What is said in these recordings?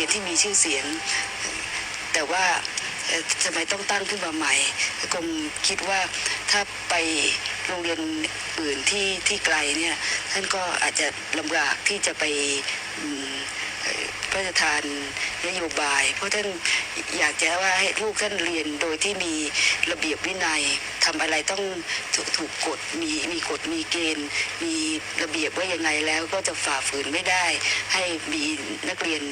รียนที่มีชื่อเสียง แต่ว่าทำไมต้องตั้งขึ้นมาใหม่กรมคิดว่าถ้าไปโรงเรียนอื่นที่ที่ไกลเนี่ยท่านก็อาจจะลำบากที่จะไปอืม พระราชทานนโยบาย เพราะท่านอยากจะว่าให้ลูกท่านเรียนโดยที่มีระเบียบวินัยทำอะไรต้องถูกถกกฎมีมีกฎมีเกณฑ์ มีระเบียบว่ายังไงแล้วก็จะฝ่าฝืนไม่ได้ ให้มีนักเรียน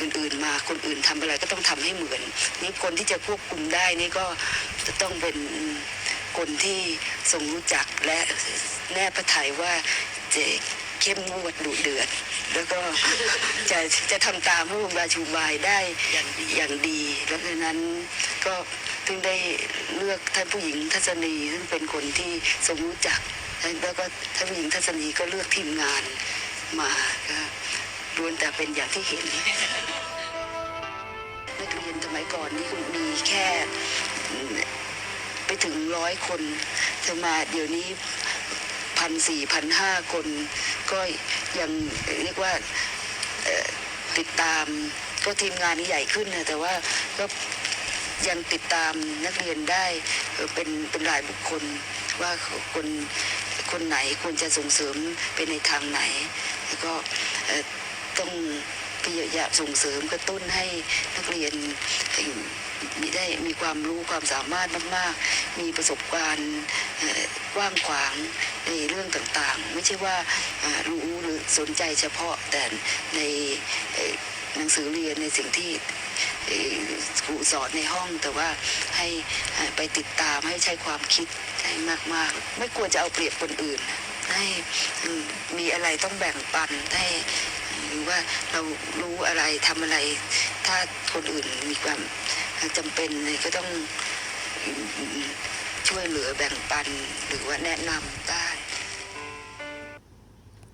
อื่น ๆ มาคนอื่นทำอะไรก็ต้องทำให้เหมือน นี่คนที่จะควบคุมได้นี่ก็จะต้องเป็นคนที่ทรงรู้จักและแน่พระทัยว่าจะ เข้มงวดดุเดือด แล้วก็จะจะทำตามพระบรมราชูบายได้อย่างดีแล้วดังนั้นก็ถึงได้เลือกท่านผู้หญิงทัศนีซึ่งเป็นคนที่ทรงรู้จักแล้วก็ท่านผู้หญิงทัศนีก็เลือกทีมงานมาก็ล้วนแต่เป็นอย่างที่เห็นนักเรียนสมัยก่อนนี่มีแค่อืมไปถึงร้อยคนจะมาเดี๋ยวนี้ พันสี่พันห้าคนก็ยังเรียกว่าติดตามก็ทีมงานนี้ใหญ่ขึ้นนะแต่ว่าก็ยังติดตามนักเรียนได้เป็นเป็นรายบุคคลว่าคนคนไหนควรจะส่งเสริมไปในทางไหน แล้วก็ต้องพยายามส่งเสริมกระตุ้นให้นักเรียนมีได้มีความรู้ความสามารถมาก ๆ มีประสบการณ์กว้างขวาง ในเรื่องต่างๆ ไม่ใช่ว่ารู้หรือสนใจเฉพาะแต่ในหนังสือเรียนในสิ่งที่ครูสอนในห้องแต่ว่าให้ไปติดตามให้ใช้ความคิดให้มากๆ ไม่ควรจะเอาเปรียบคนอื่น ให้มีอะไรต้องแบ่งปันให้หรือว่าเรารู้อะไรทำอะไร ถ้าคนอื่นมีความจำเป็นก็ต้องช่วยเหลือแบ่งปันหรือว่าแนะนำได้